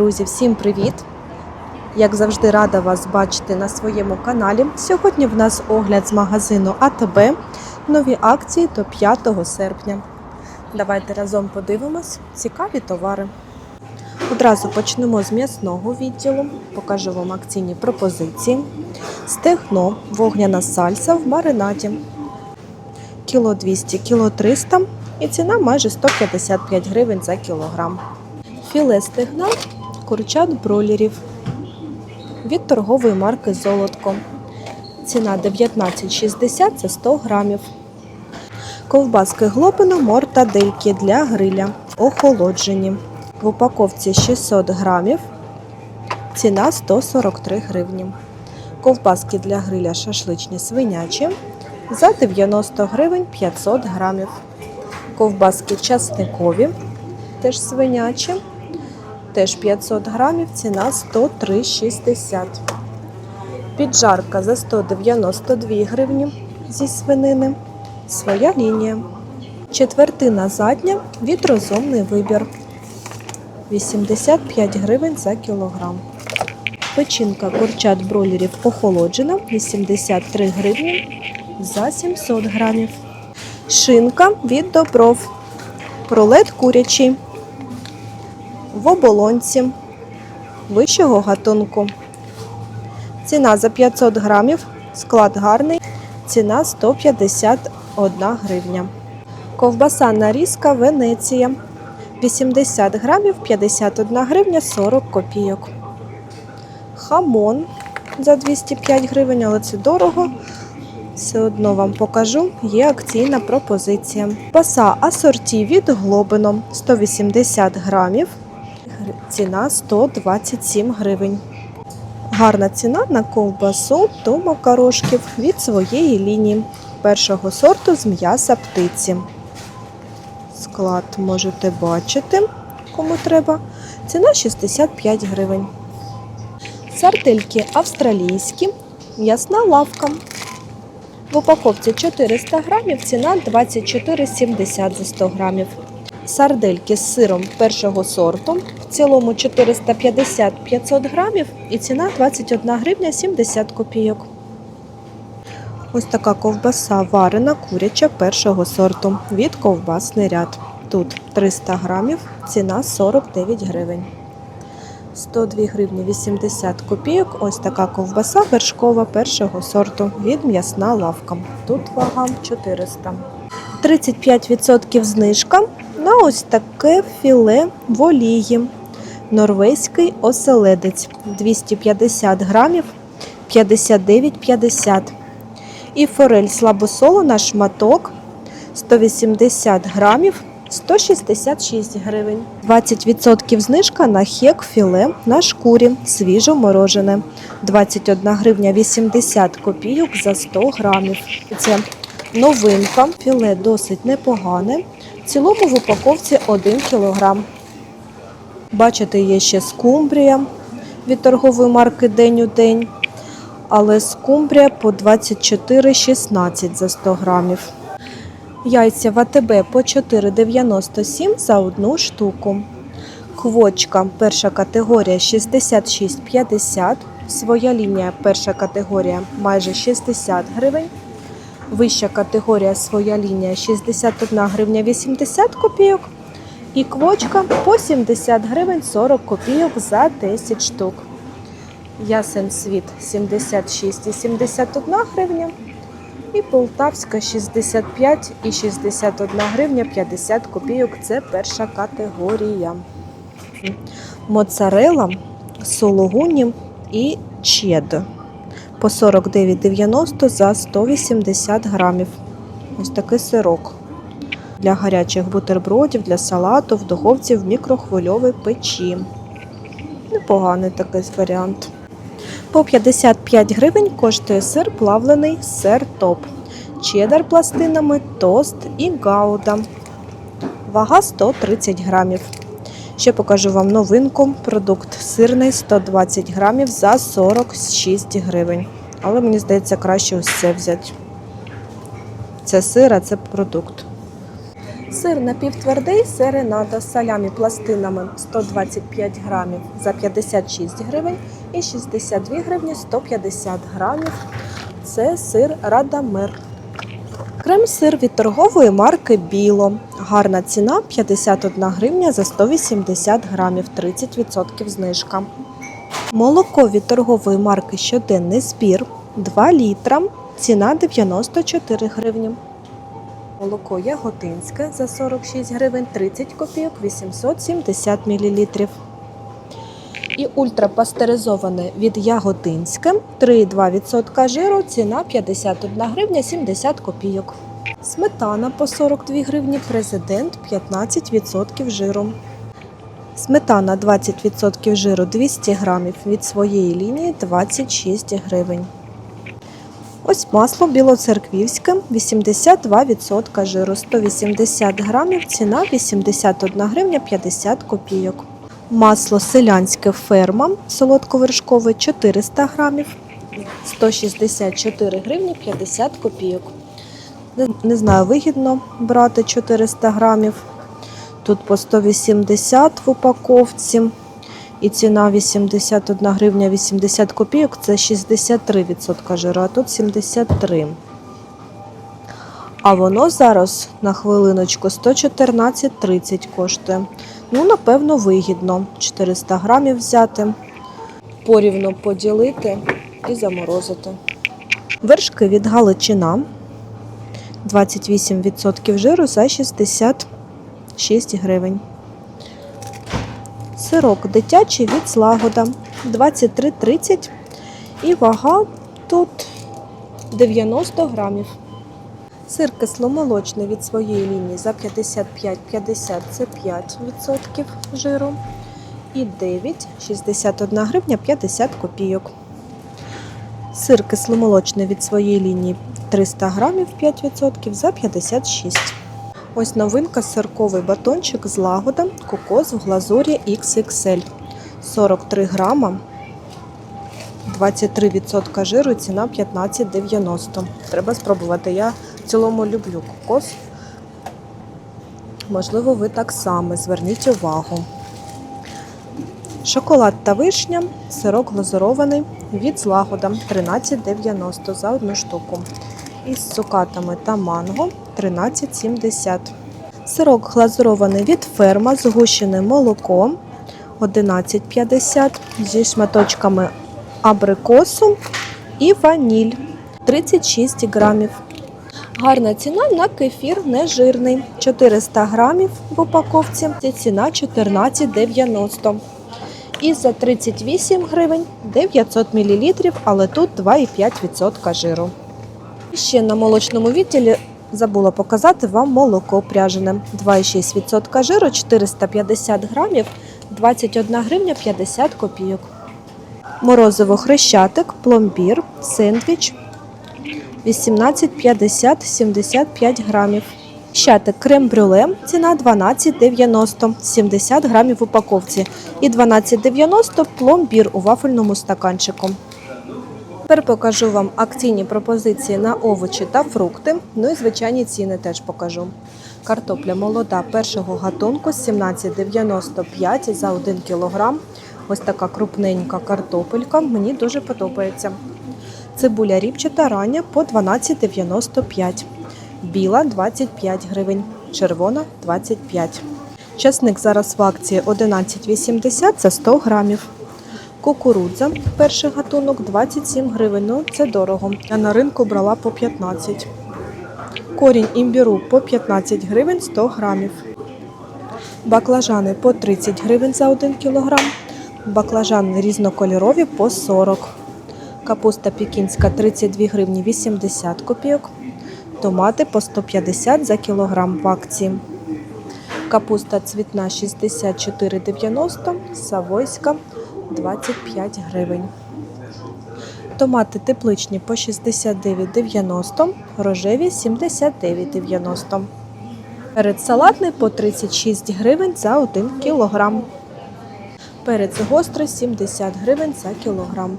Друзі, всім привіт! Як завжди, рада вас бачити на своєму каналі. Сьогодні в нас огляд з магазину АТБ. Нові акції до 5 серпня. Давайте разом подивимось цікаві товари. Одразу почнемо з м'ясного відділу. Покажу вам акційні пропозиції. Стегно, вогняна сальса в маринаді. Кіло 200, кіло 300 і ціна майже 155 гривень за кілограм. Філе стегна, курчат бройлерів від торгової марки Золотко. Ціна 19,60 за 100 грамів. Ковбаски глобино мортадельки для гриля. Охолоджені. В упаковці 600 грамів. Ціна 143 гривні. Ковбаски для гриля шашличні свинячі за 90 гривень 500 грамів. Ковбаски часникові, теж свинячі, теж 500 грамів, ціна 103,60. Піджарка за 192 гривні зі свинини. Своя лінія. Четвертина задня від розумний вибір. 85 гривень за кілограм. Печінка курчат бройлерів охолоджена 83 гривні за 700 грамів. Шинка від добров. Рулет курячий. В оболонці вищого гатунку. Ціна за 500 грамів. Склад гарний. Ціна 151 гривня. Ковбаса нарізка Венеція. 80 грамів 51 гривня 40 копійок. Хамон за 205 гривень, але це дорого. Все одно вам покажу, є акційна пропозиція. Паса асорті від Глобино 180 грамів. Ціна 127 гривень. Гарна ціна на ковбасу до макарошків від своєї лінії першого сорту з м'яса птиці. Склад можете бачити, кому треба. Ціна 65 гривень. Сардельки австралійські, м'ясна лавка. В упаковці 400 грамів, ціна 24,70 за 100 грамів. Сардельки з сиром першого сорту, в цілому 450-500 грамів і ціна 21 гривня 70 копійок. Ось така ковбаса варена куряча першого сорту від ковбасний ряд. Тут 300 грамів, ціна 49 гривень. 102 гривні 80 копійок. Ось така ковбаса вершкова першого сорту від м'ясна лавка. Тут вага 400. 35% знижка на ось таке філе в олії. Норвезький оселедець 250 грамів 59,50. І форель слабосолона шматок 180 грамів 166 гривень. 20% знижка на хек філе на шкурі свіжо морожене. 21 гривня 80 копійок за 100 грамів. Це новинка. Філе досить непогане. Цілому в упаковці 1 кілограм. Бачите, є ще скумбрія від торгової марки День у день. Але скумбрія по 24,16 за 100 грамів. Яйця в АТБ по 4,97 за одну штуку. Квочка перша категорія 66,50. Своя лінія перша категорія майже 60 гривень. Вища категорія своя лінія 61 гривня 80 копійок. І квочка по 70 гривень 40 копійок за 10 штук. Ясен світ 76,71 гривня. І Полтавська 65 і 61 гривня 50 копійок. Це перша категорія. Моцарела, сологуні і чедо по 49,90 за 180 грамів. Ось такий сирок. Для гарячих бутербродів, для салату, в духовці в мікрохвильовій печі. Непоганий такий варіант. По 55 гривень коштує сир плавлений сир топ. Чедар пластинами, тост і гауда. Вага 130 грамів. Ще покажу вам новинку. Продукт сирний 120 грамів за 46 гривень. Але мені здається, краще ось це взяти. Це сир, а це продукт. Сир напівтвердий серенада з салямі пластинами 125 грамів за 56 гривень і 62 гривні 150 грамів. Це сир Радамир. Крем-сир від торгової марки Біло. Гарна ціна 51 гривня за 180 грамів, 30% знижка. Молоко від торгової марки Щоденний збір 2 літра, ціна 94 гривні. Молоко Яготинське за 46 гривень 30 копійок 870 мл. І ультрапастеризоване від Яготинське 3,2% жиру, ціна 51 гривня 70 копійок. Сметана по 42 гривні, президент 15% жиру. Сметана 20% жиру 200 грамів від своєї лінії 26 гривень. Ось масло білоцерквівське 82% жиру 180 грамів, ціна 81 гривня 50 копійок. Масло селянське ферма солодковершкове 400 грамів 164 гривні 50 копійок. Не- знаю, вигідно брати 400 грамів. Тут по 180 в упаковці. І ціна 81 гривня 80 копійок це 63% жиру, а тут 73. А воно зараз на хвилиночку 114,30 коштує. Ну, напевно, вигідно. 400 грамів взяти, порівну поділити і заморозити. Вершки від Галичина 28% жиру за 66 гривень. Сирок дитячий від злагода 23,30 і вага тут 90 грамів. Сир кисломолочний від своєї лінії за 55,50 це 5% жиру. І 9, 61 гривня 50 копійок. Сир кисломолочний від своєї лінії 300 грамів 5% за 56. Ось новинка сирковий батончик з лагода, кокос в глазурі XXL. 43 грама, 23% жиру, ціна 15,90. Треба спробувати. Я цілому люблю кокос. Можливо, ви так само. Зверніть увагу. Шоколад та вишня, сирок глазурований від злагода 13,90 за одну штуку. Із цукатами та манго 13,70. Сирок глазурований від ферма, згущене молоко 11,50 зі шматочками абрикосу і ваніль 36 грамів. Гарна ціна на кефір нежирний 400 грамів в упаковці. Це ціна 14,90. І за 38 гривень 900 мл, але тут 2,5% жиру. Ще на молочному відділі забула показати вам молоко пряжене. 2,6% жиру, 450 грамів, 21 гривня 50 копійок. Морозиво хрещатик, пломбір, сендвіч 18,50 75 грамів. Щатик крем-брюле, ціна 12,90, 70 грамів в упаковці. І 12,90 пломбір у вафельному стаканчику. Тепер покажу вам акційні пропозиції на овочі та фрукти. Ну і звичайні ціни теж покажу. Картопля молода першого гатунку 17,95 за 1 кг. Ось така крупненька картопелька. Мені дуже подобається. Цибуля ріпчата рання по 12,95. Біла 25 гривень, червона 25. Часник зараз в акції 11,80 за 100 грамів. Кукурудза, перший гатунок 27 гривень. Ну, це дорого. Я на ринку брала по 15. Корінь імбіру по 15 гривень 100 грамів. Баклажани по 30 гривень за 1 кілограм. Баклажани різнокольорові по 40. Капуста пекінська 32 гривні 80 копійок. Томати по 150 за кілограм в акції. Капуста цвітна 64,90, савойська 25 гривень. Томати тепличні по 69,90, рожеві 79,90. Перець салатний по 36 гривень за 1 кілограм. Перець гострий 70 гривень за кілограм.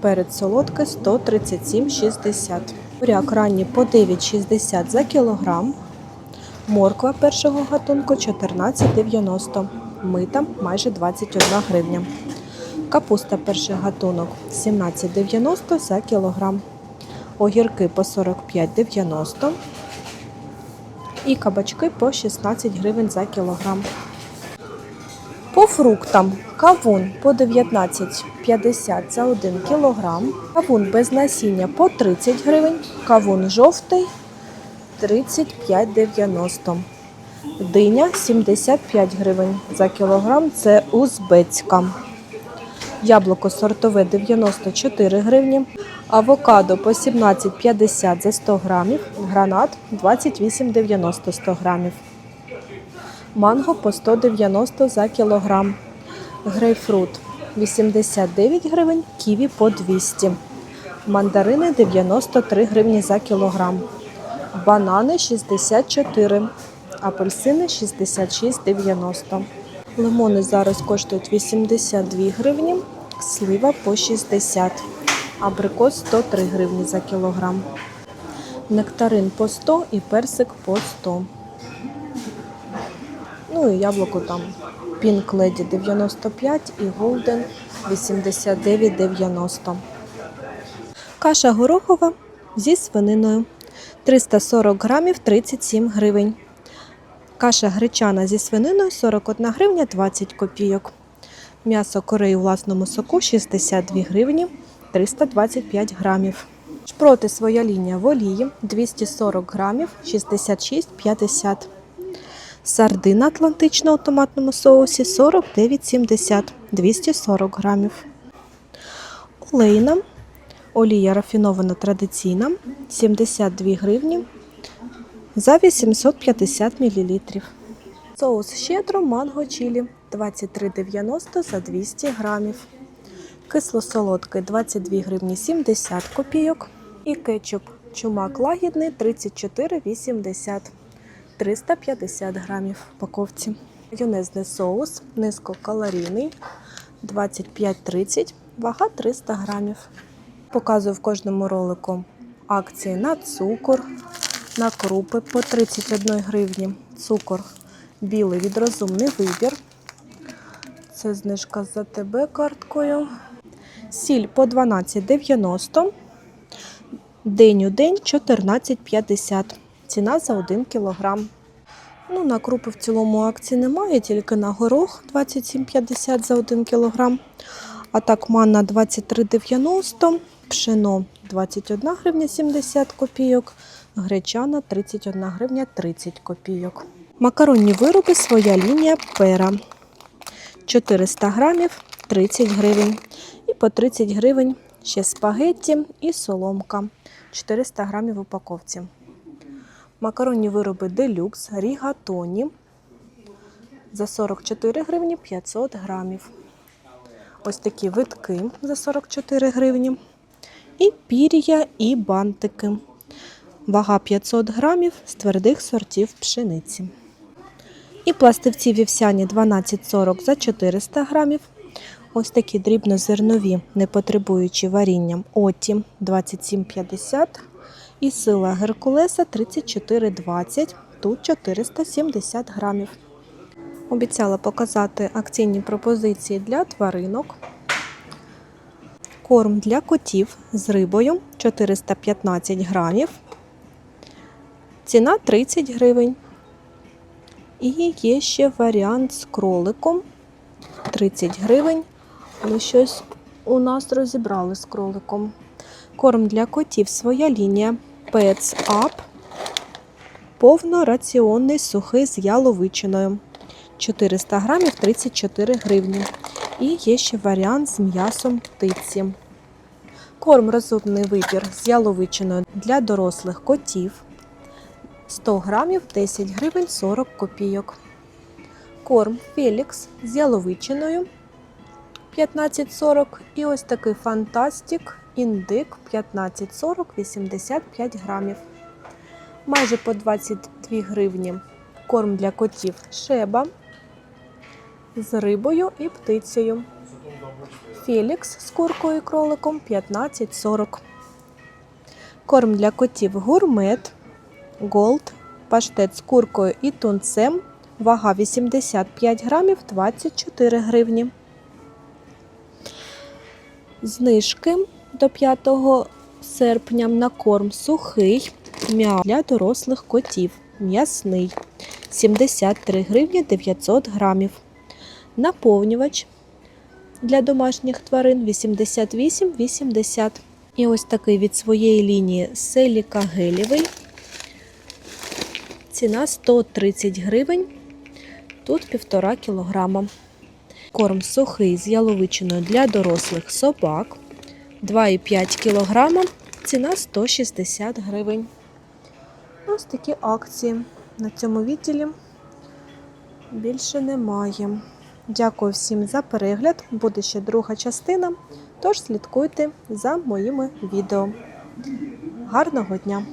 Перець солодкий 137,60. Буряк ранній по 9,60 за кілограм. Морква першого гатунку 14,90. Мита майже 21 гривня. Капуста перший гатунок 17,90 за кілограм. Огірки по 45,90 і кабачки по 16 гривень за кілограм. По фруктам кавун по 19,50 за 1 кілограм, кавун без насіння по 30 гривень, кавун жовтий 35,90. Диня 75 гривень за кілограм, це узбецька. Яблуко сортове 94 гривні, авокадо по 17,50 за 100 грамів, гранат 28,90 100 грамів. Манго по 190 за кілограм. Грейпфрут 89 гривень, ківі по 200. Мандарини 93 гривні за кілограм. Банани 64, апельсини 66,90. Лимони зараз коштують 82 гривні, слива по 60, абрикос 103 гривні за кілограм. Нектарин по 100 і персик по 100. Ну і яблуко там Pink Lady 95 і Golden 89,90. Каша горохова зі свининою 340 грамів 37 гривень. Каша гречана зі свининою 41 гривня 20 копійок. М'ясо кореї у власному соку 62 гривні 325 грамів. Шпроти своя лінія в олії 240 грамів 66,50. Сардина атлантична у томатному соусі 49,70 240 грамів. Олейна. Олія рафінована традиційна 72 гривні за 850 мл. Соус щедро манго чилі 23,90 за 200 грамів. Кисло-солодкий 22 гривні 70 копійок. І кетчуп чумак лагідний 34,80 350 грамів в упаковці. Майонезний соус низькокалорійний 25,30, вага 300 грамів. Показую в кожному ролику акції на цукор, на крупи по 31 гривні. Цукор білий від розумний вибір. Це знижка за ТБ карткою. Сіль по 12,90. День у день 14,50. Ціна за 1 кілограм. Ну, на крупи в цілому акції немає, тільки на горох 27,50 за 1 кілограм. А так манна 23,90, пшено 21 гривня 70 копійок, гречана 31 гривня 30 копійок. Макаронні вироби своя лінія пера. 400 грамів 30 гривень. І по 30 гривень ще спагетті і соломка. 400 грамів в упаковці. Макаронні вироби делюкс, рігатоні за 44 гривні 500 грамів. Ось такі витки за 44 гривні. І пір'я, і бантики. Вага 500 грамів з твердих сортів пшениці. І пластивці вівсяні 12,40 за 400 грамів. Ось такі дрібнозернові, не потребуючи варінням оті 27,50 і сила Геркулеса 34,20, тут 470 грамів. Обіцяла показати акційні пропозиції для тваринок. Корм для котів з рибою 415 грамів. Ціна 30 гривень. І є ще варіант з кроликом 30 гривень. Ми щось у нас розібрали з кроликом. Корм для котів своя лінія Up. Повнораціонний сухий з яловичиною. 400 грамів 34 гривні. І є ще варіант з м'ясом птиці. Корм розумний вибір з яловичиною для дорослих котів. 100 грамів 10 гривень 40 копійок. Корм Фелікс з яловичиною 15,40 і ось такий фантастик індик 15,40 85 грамів. Майже по 22 гривні. Корм для котів шеба з рибою і птицею. Фелікс з куркою і кроликом 15,40. Корм для котів гурмет Голд Паштет з куркою і тунцем. Вага 85 грамів 24 гривні. Знижки до 5 серпня на корм сухий м'ясо для дорослих котів. М'ясний 73 гривні 900 грамів. Наповнювач для домашніх тварин 88,80. І ось такий від своєї лінії селіка гелєвий. Ціна 130 гривень. Тут 1,5 кілограма. Корм сухий з яловичиною для дорослих собак 2,5 кг. Ціна 160 гривень. Ось такі акції. На цьому відділі більше немає. Дякую всім за перегляд. Буде ще друга частина. Тож слідкуйте за моїми відео. Гарного дня!